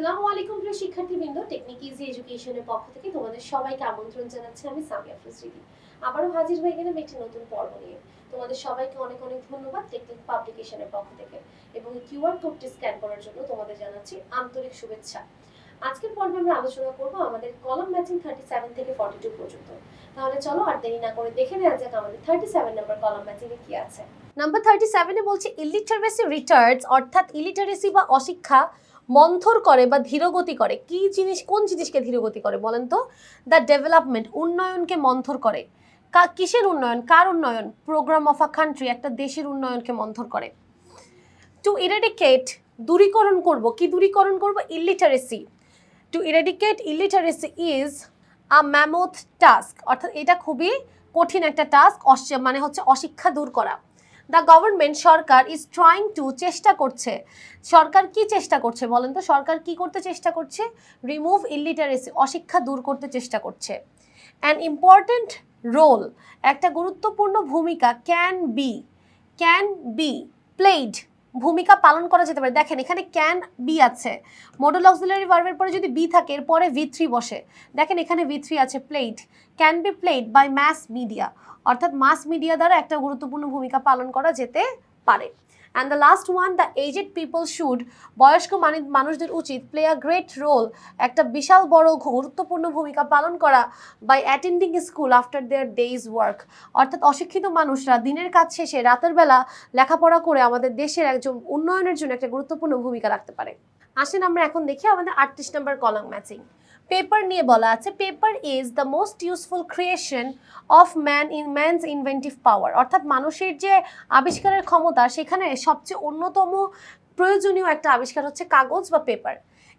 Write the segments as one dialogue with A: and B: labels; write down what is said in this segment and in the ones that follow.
A: আসসালামু আলাইকুম প্রিয় শিক্ষার্থীবৃন্দ টেকনিক ইজি এডুকেশনের পক্ষ থেকে তোমাদের সবাইকে আমন্ত্রণ জানাচ্ছি আমি সামিয়া ফজরিদি। আবারও হাজির হয়ে গেলাম একটি নতুন পর্ব নিয়ে। তোমাদের সবাইকে অনেক অনেক ধন্যবাদ টেকনিক পাবলিকেশনের পক্ষ থেকে এবং কিউআর কোডটি স্ক্যান করার জন্য তোমাদের জানাচ্ছি আন্তরিক শুভেচ্ছা। আজকের পর্বে আমরা আলোচনা করব আমাদের কলাম ম্যাচিং থার্টি সেভেন থেকে ফর্টি টু পর্যন্ত। তাহলে চলো আর দেরি না করে দেখে নেওয়া যাক আমাদের thirty seven number column matching এ কি আছে। নাম্বার থার্টি সেভেনে বলছে ইলিটারেসি রিটার্ডস অর্থাৎ ইলিটারেসি বা অশিক্ষা মন্থর করে বা ধীরগতি করে, কি জিনিস, কোন জিনিসকে ধীরগতি করে বলেন তো? দ্য ডেভেলপমেন্ট উন্নয়নকে মন্থর করে। কিসের উন্নয়ন? কার উন্নয়ন? প্রোগ্রাম অফ আ কান্ট্রি একটা দেশের উন্নয়নকে মন্থর করে। টু ইরেডিকেট দূরীকরণ করব। কি দূরীকরণ করব? Illiteracy to eradicate illiteracy is a mammoth task অর্থাৎ এটা খুবই কঠিন একটা টাস্ক মানে হচ্ছে অশিক্ষা দূর করা। দ্য গভর্নমেন্ট সরকার ইজ ট্রাইং টু চেষ্টা করছে। সরকার কি চেষ্টা করছে বলেন তো? সরকার কি করতে চেষ্টা করছে? রিমুভ ইলিটারেসি অশিক্ষা দূর করতে চেষ্টা করছে। অ্যান ইম্পর্টেন্ট রোল একটা গুরুত্বপূর্ণ ভূমিকা can be can be played ভূমিকা পালন করা যেতে পারে। দেখেন, এখানে ক্যান বি আছে। মডেল অক্সিলারি ভার্বের পরে যদি বি থাকে, এরপরে ভি থ্রি বসে। দেখেন, এখানে ভি থ্রি আছে played can be played by mass media অর্থাৎ মাস মিডিয়া দ্বারা একটা গুরুত্বপূর্ণ ভূমিকা পালন করা যেতে পারে। And the last one the aged people should বয়স্ক মানে- মানুষদের উচিত প্লে আ গ্রেট রোল একটা বিশাল বড় গুরুত্বপূর্ণ ভূমিকা পালন করা by attending school after their days work অর্থাৎ অশিক্ষিত মানুষরা দিনের কাজ শেষে রাতের বেলা লেখাপড়া করে আমাদের দেশের একজন উন্নয়নের জন্য একটা গুরুত্বপূর্ণ ভূমিকা রাখতে পারে। আসেন আমরা এখন দেখি আমাদের আটত্রিশ নম্বর কলাম ম্যাচিং পেপার নিয়ে বলা আছে paper is the most useful creation of man in man's inventive power অর্থাৎ মানুষের যে আবিষ্কারের ক্ষমতা, সেখানে সবচেয়ে অন্যতম প্রয়োজনীয় একটা আবিষ্কার হচ্ছে কাগজ বা paper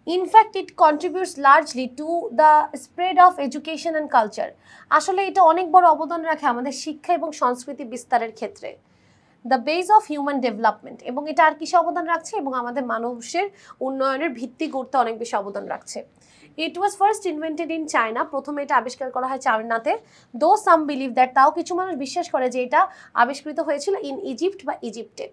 A: in fact it contributes largely to the spread of education and culture আসলে এটা অনেক বড় অবদান রাখে আমাদের শিক্ষা এবং সংস্কৃতি বিস্তারের ক্ষেত্রে। The base of human development এবং এটা আর কিসে অবদান রাখছে? এবং আমাদের মানুষের উন্নয়নের ভিত্তি গড়তে অনেক বেশি অবদান রাখছে। It was first invented in China প্রথমে এটা আবিষ্কার করা হয় চায়নাতে দো সাম বিলিভ দ্যাট তাও কিছু মানুষ বিশ্বাস করে যে এটা আবিষ্কৃত হয়েছিল ইন ইজিপ্ট বা ইজিপ্টে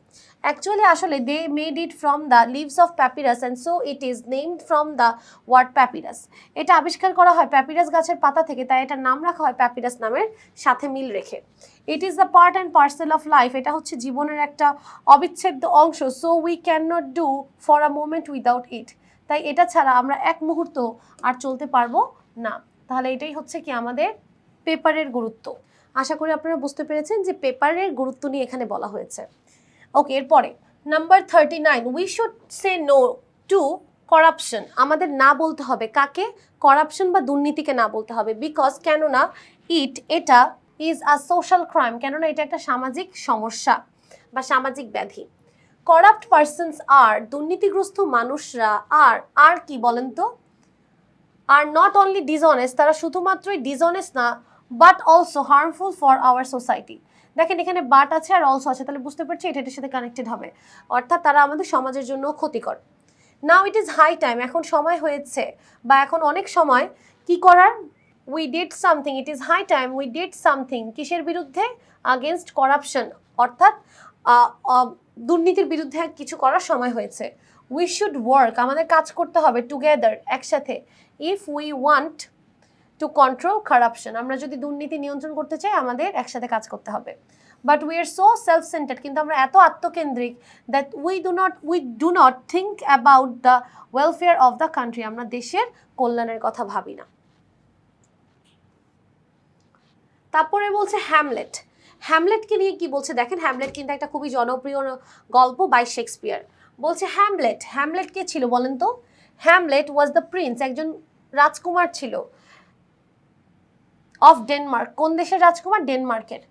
A: অ্যাকচুয়ালি আসলে they made it from the leaves of papyrus and so it is named from the word papyrus এটা আবিষ্কার করা হয় প্যাপিরাস গাছের পাতা থেকে, তাই এটার নাম রাখা হয় প্যাপিরাস নামের সাথে মিল রেখে। It is the part and parcel of life এটা হচ্ছে জীবনের একটা অবিচ্ছেদ্য অংশ। So we can not do for a moment without it তাই এটা ছাড়া আমরা এক মুহূর্ত আর চলতে পারব না। তাহলে এটাই হচ্ছে কি আমাদের পেপারের গুরুত্ব। আশা করি আপনারা বুঝতে পেরেছেন যে পেপারের গুরুত্ব নিয়ে এখানে বলা হয়েছে। ওকে, এরপরে number thirty nine we should say no to corruption আমাদের না বলতে হবে, কাকে? করাপশন বা দুর্নীতিকে না বলতে হবে বিকজ কেননা ইট এটা ইজ আ সোশ্যাল ক্রাইম কেননা এটা একটা সামাজিক সমস্যা বা সামাজিক ব্যাধি। করাপ্ট পার্সনস আর দুর্নীতিগ্রস্ত মানুষরা আর আর কি বলেন তো? আর নট অনলি ডিসঅনেস্ট তারা শুধুমাত্রই ডিসঅনেস্ট না but also harmful for our society দেখেন এখানে বাট আছে আর অলসো আছে, তাহলে বুঝতে পারছি এটা এটার সাথে কানেক্টেড হবে। অর্থাৎ তারা আমাদের সমাজের জন্য ক্ষতিকর। Now it is high time এখন সময় হয়েছে, বা এখন অনেক সময় কি করার? We did something it is high time we did something কিসের বিরুদ্ধে? আগেনস্ট করাপশন অর্থাৎ দুর্নীতির বিরুদ্ধে কিছু করার সময় হয়েছে। উই শুড ওয়ার্ক আমাদের কাজ করতে হবে টুগেদার একসাথে। If we want to control corruption আমরা যদি দুর্নীতি নিয়ন্ত্রণ করতে চাই, আমাদের একসাথে কাজ করতে হবে। But we are so self centred কিন্তু আমরা এত আত্মকেন্দ্রিক that we do not we do not think about the welfare of the country আমরা দেশের কল্যাণের কথা ভাবি না। তারপরে বলছে হ্যামলেট হ্যামলেটকে নিয়ে কি বলছে? দেখেন হ্যামলেট কিন্তু একটা খুবই জনপ্রিয় গল্প বাই শেক্সপিয়ার বলছে হ্যামলেট হ্যামলেট কে ছিল বলেন তো? হ্যামলেট ওয়াজ দ্য প্রিন্স একজন রাজকুমার ছিল অফ ডেনমার্ক কোন দেশের রাজকুমার? ডেনমার্কের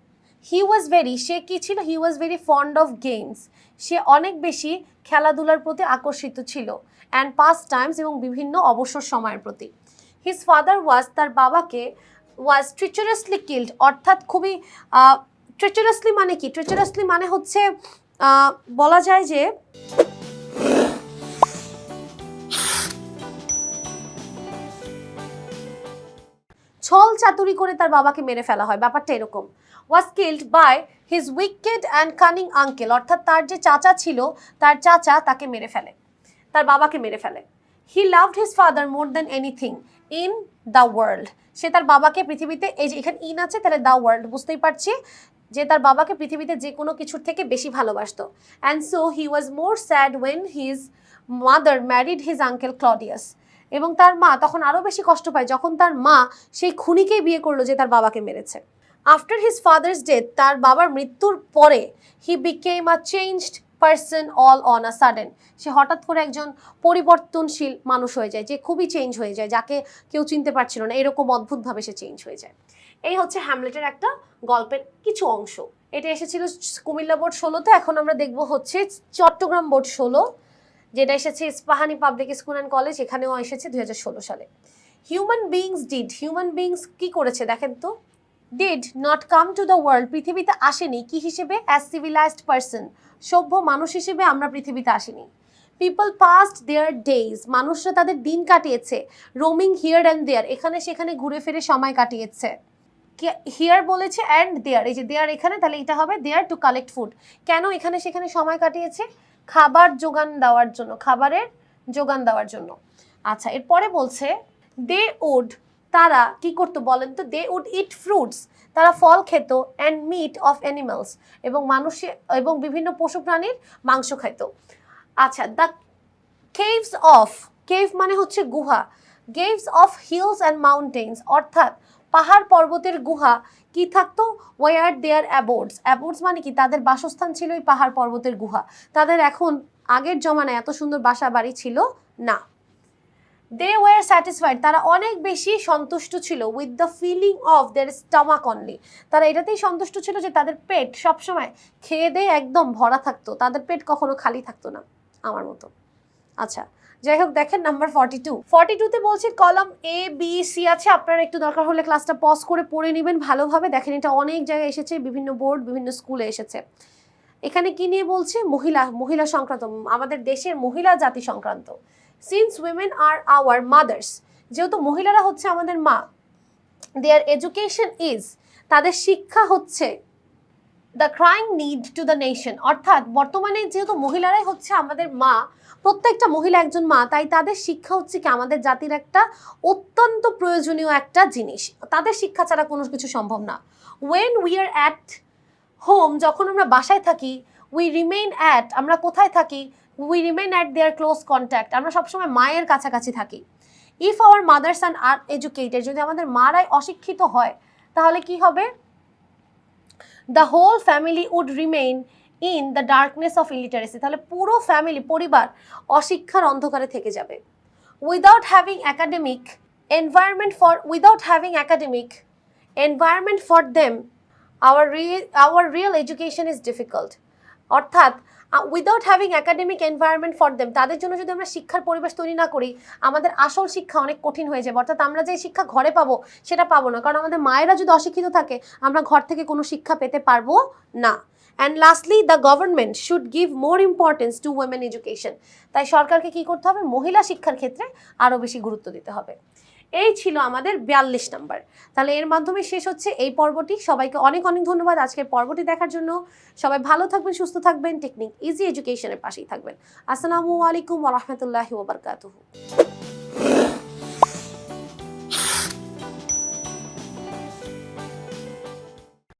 A: হি ওয়াজ ভেরি সে কি ছিল? He was very fond of games সে অনেক বেশি খেলাধুলার প্রতি আকর্ষিত ছিল অ্যান্ড পাস টাইমস এবং বিভিন্ন অবসর সময়ের প্রতি। হিজ ফাদার ওয়াজ তার বাবাকে ওয়াজ ট্রিচারাসলি কিল্ড অর্থাৎ খুবই ট্রেচারাসলি মানে কি? ট্রেচারাসলি মানে হচ্ছে বলা যায় যে, ছল চাতুরি করে তার বাবাকে মেরে ফেলা হয়। ব্যাপারটা এরকম। Was killed by his wicked and cunning uncle অর্থাৎ তার যে চাচা ছিল, তার চাচা তাকে মেরে ফেলে। তার বাবাকে মেরে ফেলে।
B: He loved his father more than anything in the world সে তার বাবাকে, পৃথিবীতে, এই যে এখানে ইন আছে, তাহলে দ্য ওয়ার্ল্ড বুঝতেই পারছি। যে তার বাবাকে পৃথিবীতে যে কোনো কিছুর থেকে বেশি ভালোবাসতো। And so he was more sad when his mother married his uncle Claudius এবং তার মা তখন আরও বেশি কষ্ট পায় যখন তার মা সেই খুনিকেই বিয়ে করল যে তার বাবাকে মেরেছে। আফটার হিজ ফাদার্স ডেথ তার বাবার মৃত্যুর পরে he became a changed person all on a sudden সে হঠাৎ করে একজন পরিবর্তনশীল মানুষ হয়ে যায়, যে খুবই চেঞ্জ হয়ে যায়, যাকে কেউ চিনতে পারছিল না। এরকম অদ্ভুতভাবে সে চেঞ্জ হয়ে যায়। এই হচ্ছে হ্যামলেটের একটা গল্পের কিছু অংশ। এটা এসেছিল কুমিল্লা বোর্ড ষোলোতে, এখন আমরা দেখব হচ্ছে চট্টগ্রাম বোর্ড ষোলো, যেটা এসেছে Ispahani public school and college, এখানেও এসেছে দুই হাজার ষোলো সালে। Human beings did human beings কি করেছে দেখেন তো? Did not come to the world পৃথিবীতে আসেনি, কি হিসেবে? অ্যাজ সিভিলাইজড পার্সন সভ্য মানুষ হিসেবে আমরা পৃথিবীতে আসিনি। পিপল পাস্ট দেয়ার ডেইজ মানুষরা তাদের দিন কাটিয়েছে রোমিং হিয়ার অ্যান্ড দেয়ার এখানে সেখানে ঘুরে ফিরে সময় কাটিয়েছে। হিয়ার বলেছে অ্যান্ড দেয়ার এই যে দেয়ার এখানে, তাহলে এটা হবে দেয়ার টু কালেক্ট ফুড কেন এখানে সেখানে সময় কাটিয়েছে? খাবার যোগান দেওয়ার জন্য, খাবারের যোগান দেওয়ার জন্য। আচ্ছা এরপরে বলছে দে উড তারা কি করতো বলেন তো? দে উড ইট ফ্রুটস তারা ফল খেত অ্যান্ড মিট অফ অ্যানিমালস এবং মানুষের এবং বিভিন্ন পশু প্রাণীর মাংস খাইতো। আচ্ছা দ্য কেভস অফ কেভ মানে হচ্ছে গুহা। Caves of hills and mountains অর্থাৎ পাহাড় পর্বতের গুহা কি থাকতো? ওয়ার দেয়ার অ্যাবোর্ডস অ্যাবোর্ডস মানে কি? তাদের বাসস্থান ছিল ওই পাহাড় পর্বতের গুহা। তাদের এখন আগের জমানায় এত সুন্দর বাসা বাড়ি ছিল না। দে ওয়ার স্যাটিসফাইড তারা অনেক বেশি সন্তুষ্ট ছিল with the feeling of their stomach only তারা এটাতেই সন্তুষ্ট ছিল যে তাদের পেট সবসময় খেয়ে দিয়ে একদম ভরা থাকতো। তাদের পেট কখনো খালি থাকতো না, আমার মতো। আচ্ছা যাই হোক দেখেন নাম্বার ফর্টি টু ফর্টি টুতে বলছে কলাম এ বি সি আছে, আপনারা একটু দরকার হলে ক্লাসটা পজ করে পড়ে নেবেন ভালোভাবে। দেখেন এটা অনেক জায়গায় এসেছে, বিভিন্ন বোর্ড বিভিন্ন স্কুলে এসেছে। এখানে কি নিয়ে বলছে? মহিলা মহিলা সংক্রান্ত, আমাদের দেশের মহিলা জাতি সংক্রান্ত। Since women are our mothers যেহেতু মহিলারা হচ্ছে আমাদের মা দেয়ার এডুকেশন ইজ তাদের শিক্ষা হচ্ছে the crying need to the nation অর্থাৎ বর্তমানে যেহেতু মহিলারাই হচ্ছে আমাদের মা প্রত্যেকটা মহিলা একজন মা, তাই তাদের শিক্ষা হচ্ছে কি আমাদের জাতির একটা অত্যন্ত প্রয়োজনীয় একটা জিনিস। তাদের শিক্ষা ছাড়া কোনো কিছু সম্ভব না। When we are at home যখন আমরা বাসায় থাকি উই রিমেইন অ্যাট আমরা কোথায় থাকি we remain at their close contact আমরা সবসময় মায়ের কাছাকাছি থাকি। If our mothers and are educated যদি আমাদের মারাই অশিক্ষিত হয়, তাহলে কি হবে? The whole family would remain in the darkness of illiteracy, তাহলে পুরো ফ্যামিলি, পরিবার অশিক্ষার অন্ধকারে থেকে যাবে। Without having academic environment for, without having academic environment for them, our real our real education is difficult. অর্থাৎ without having academic environment for them, তাদের জন্য যদি আমরা শিক্ষার পরিবেশ তৈরি না করি, আমাদের আসল শিক্ষা অনেক কঠিন হয়ে যাবে। অর্থাৎ আমরা যে শিক্ষা ঘরে পাবো, সেটা পাবো না। কারণ আমাদের মায়েরা যদি অশিক্ষিত থাকে, আমরা ঘর থেকে কোনো শিক্ষা পেতে পারব না। And lastly the government should give more importance to women education তাই সরকারকে কি করতে হবে? মহিলা শিক্ষার ক্ষেত্রে আরও বেশি গুরুত্ব দিতে হবে। এই ছিল আমাদের বিয়াল্লিশ নাম্বার। তাহলে এর মাধ্যমে শেষ হচ্ছে এই পর্বটি। সবাইকে অনেক অনেক ধন্যবাদ আজকের পর্বটি দেখার জন্য। সবাই ভালো থাকবেন, সুস্থ থাকবেন, টেকনিক ইজি এডুকেশনের পাশেই থাকবেন। আসসালামু আলাইকুম ওরহমতুল্লাহি ওবরকাতুহু